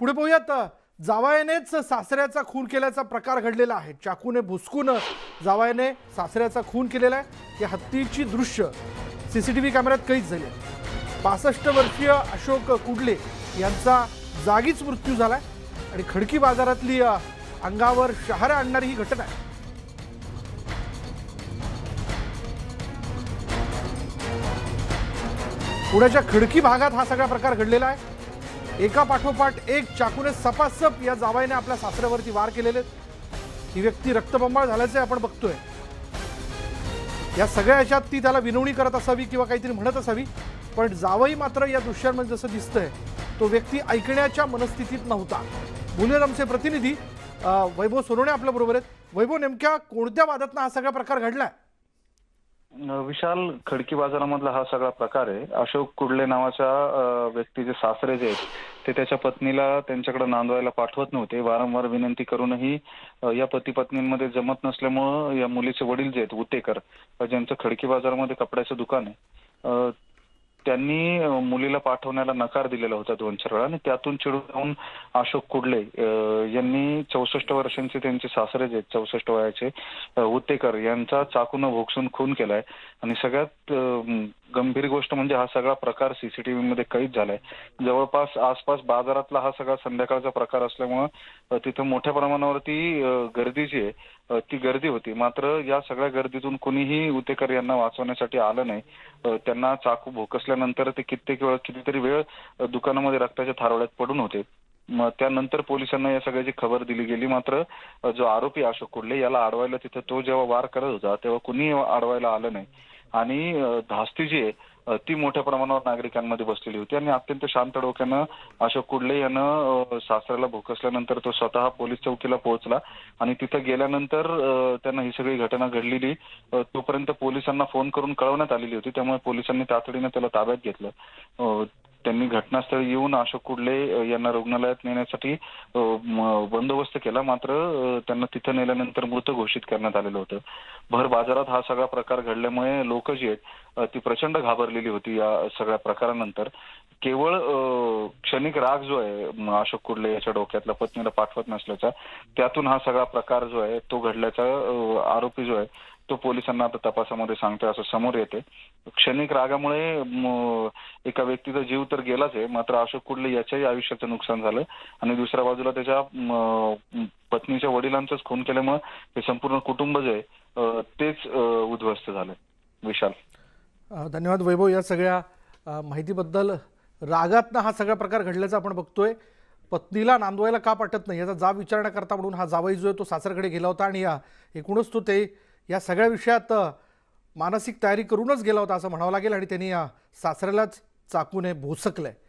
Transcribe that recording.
पुढे पाहूयात. जावायानेच सासऱ्याचा खून केल्याचा प्रकार घडलेला आहे. चाकूने भुसकून जावायाने सासऱ्याचा खून केलेला आहे. या हत्तीची दृश्य सी सी टी व्ही कॅमेऱ्यात कैद झाली पासष्ट वर्षीय अशोक कुडले यांचा जागीच मृत्यू झाला आहे आणि खडकी बाजारातली अंगावर शहारा आणणारी ही घटना आहे. पुण्याच्या खडकी भागात हा सगळा प्रकार घडलेला आहे. एका पाठोपाठ एक चाकूने सपासप या जावाईने आपल्या सासऱ्यावरती वार केलेले आहेत. ही व्यक्ती रक्तबंबाळ झाल्याचे आपण बघतोय. या सगळ्या याच्यात ती त्याला विनवणी करत असावी किंवा काहीतरी म्हणत असावी पण जावई मात्र या दृश्यांमध्ये जसं दिसतंय तो व्यक्ती ऐकण्याच्या मनस्थितीत नव्हता. बोलूयात प्रतिनिधी वैभव सोनवणे आपल्या बरोबर आहेत. वैभव नेमक्या कोणत्या वादातनं हा सगळा प्रकार घडलाय? विशाल खडकी बाजारामधला हा सगळा प्रकार आहे. अशोक कुडले नावाच्या व्यक्तीचे सासरे जे आहेत ते त्याच्या पत्नीला त्यांच्याकडे नांदवायला पाठवत नव्हते. वारंवार विनंती करूनही या पती पत्नींमध्ये जमत नसल्यामुळं या मुलीचे वडील जे आहेत उतेकर ज्यांचं खडकी बाजारामध्ये कपड्याचं दुकान आहे त्यांनी मुलीला पाठवण्याला नकार दिलेला होता दोन चार वेळा. आणि त्यातून चिडून जाऊन अशोक कुडले यांनी चौसष्ट वर्षांचे त्यांचे सासरे जे आहेत चौसष्ट वयाचे अ, उत्तेकर यांचा चाकून भोगसून खून केलाय. आणि सगळ्यात गंभीर गोष्ट म्हणजे हा सगळा प्रकार सीसीटीव्ही मध्ये कैद झालाय. जवळपास आसपास बाजारातला हा सगळा संध्याकाळचा प्रकार असल्यामुळं तिथं मोठ्या प्रमाणावरती गर्दी जी आहे ती गर्दी होती. मात्र या सगळ्या गर्दीतून कुणीही उतेकर यांना वाचवण्यासाठी आलं नाही. त्यांना चाकू भोकसल्यानंतर ते कित्येक वेळ कितीतरी वेळ दुकानामध्ये रक्ताच्या थारोळ्यात पडून होते. मग त्यानंतर पोलिसांना या सगळ्याची खबर दिली गेली. मात्र जो आरोपी अशोक कुडले याला अडवायला तिथं तो जेव्हा वार करत होता तेव्हा कुणी अडवायला आलं नाही. आणि धास्ती जी आहे ती मोठ्या प्रमाणावर नागरिकांमध्ये बसलेली होती आणि अत्यंत शांत डोक्यानं अशोक कुडले यानं सासऱ्याला भोकसल्यानंतर तो स्वतः पोलीस चौकीला पोहोचला आणि तिथं गेल्यानंतर त्यांना ही सगळी घटना घडलेली. तोपर्यंत पोलिसांना फोन करून कळवण्यात आलेली होती. त्यामुळे पोलिसांनी तातडीनं त्याला ताब्यात घेतलं. त्यांनी घटनास्थळी येऊन अशोक कुडले यांना रुग्णालयात नेण्यासाठी बंदोबस्त केला. मात्र त्यांना तिथं नेल्यानंतर मृत घोषित करण्यात आलेलं होतं. भर बाजारात हा सगळा प्रकार घडल्यामुळे लोक जी आहेत ती प्रचंड घाबरलेली होती या सगळ्या प्रकारानंतर. केवळ क्षणिक राग जो आहे अशोक कुडले याच्या डोक्यातला पत्नीला पाठवत नसल्याचा त्यातून हा सगळा प्रकार जो आहे तो घडल्याचा आरोपी जो आहे तो पोलिसांना आता तपासामध्ये सांगतोय असं समोर येते क्षणिक रागामुळे एका व्यक्तीचा जीव तर गेलाच आहे मात्र अशोक कुडले याच्याही आयुष्याचं नुकसान झालं. आणि दुसऱ्या बाजूला त्याच्या पत्नीच्या वडिलांचाच खून केल्यामुळे हे संपूर्ण कुटुंब जे आहे तेच उद्ध्वस्त झालं विशाल. धन्यवाद वैभव. या सगळ्या माहितीबद्दल रागातनं हा सगळा प्रकार घडल्याचा आपण बघतोय. पत्नीला नांदवायला का पाठत नाही? याचा जाब विचारण्याकरता म्हणून हा जावई जो आहे तो सासरकडे गेला होता आणि या एकूणच तो ते या सगळ्या विषयात मानसिक तयारी करूनच गेला होता असं म्हणावं लागेल आणि त्यांनी या सासऱ्यालाच चाकूने आहे